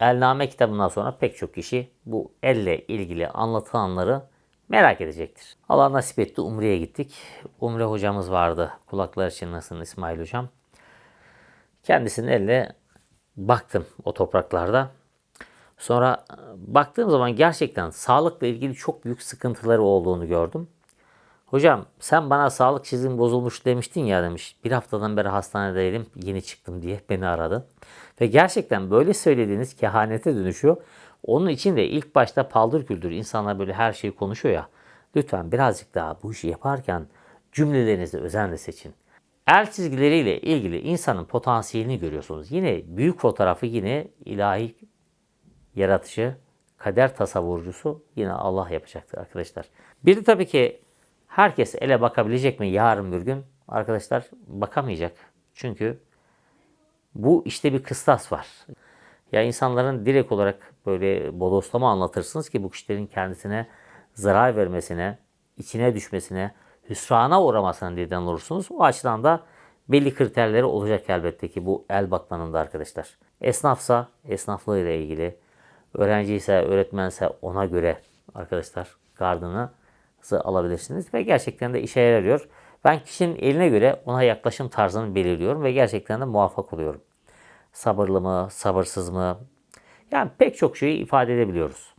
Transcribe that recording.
Elname kitabından sonra pek çok kişi bu elle ilgili anlatılanları merak edecektir. Allah nasip etti Umre'ye gittik. Umre hocamız vardı. Kulakları çınlasın İsmail hocam. Kendisinin elle baktım o topraklarda. Sonra baktığım zaman gerçekten sağlıkla ilgili çok büyük sıkıntıları olduğunu gördüm. Hocam sen bana sağlık çizim bozulmuş demiştin ya demiş. Bir haftadan beri hastanedeydim yeni çıktım diye beni aradı. Ve gerçekten böyle söylediğiniz kehanete dönüşüyor. Onun için de ilk başta paldır küldür insanlar böyle her şeyi konuşuyor ya. Lütfen birazcık daha bu işi yaparken cümlelerinizi özenle seçin. El çizgileriyle ilgili insanın potansiyelini görüyorsunuz. Yine büyük fotoğrafı yine ilahi yaratıcı, kader tasavvurcusu yine Allah yapacaktır arkadaşlar. Bir de tabii ki herkes ele bakabilecek mi yarın bir gün? Arkadaşlar bakamayacak. Çünkü bu işte bir kıstas var. Ya insanların direkt olarak böyle bodoslama anlatırsınız ki bu kişilerin kendisine zarar vermesine, içine düşmesine, hüsrana uğramasına neden olursunuz. O açıdan da belli kriterleri olacak elbette ki bu el bakmanın da arkadaşlar. Esnafsa esnaflığıyla ilgili, öğrenci ise öğretmense ona göre arkadaşlar gardınızı alabilirsiniz ve gerçekten de işe yarıyor. Ben kişinin eline göre ona yaklaşım tarzını belirliyorum ve gerçekten de muvaffak oluyorum. Sabırlı mı, sabırsız mı? Yani pek çok şeyi ifade edebiliyoruz.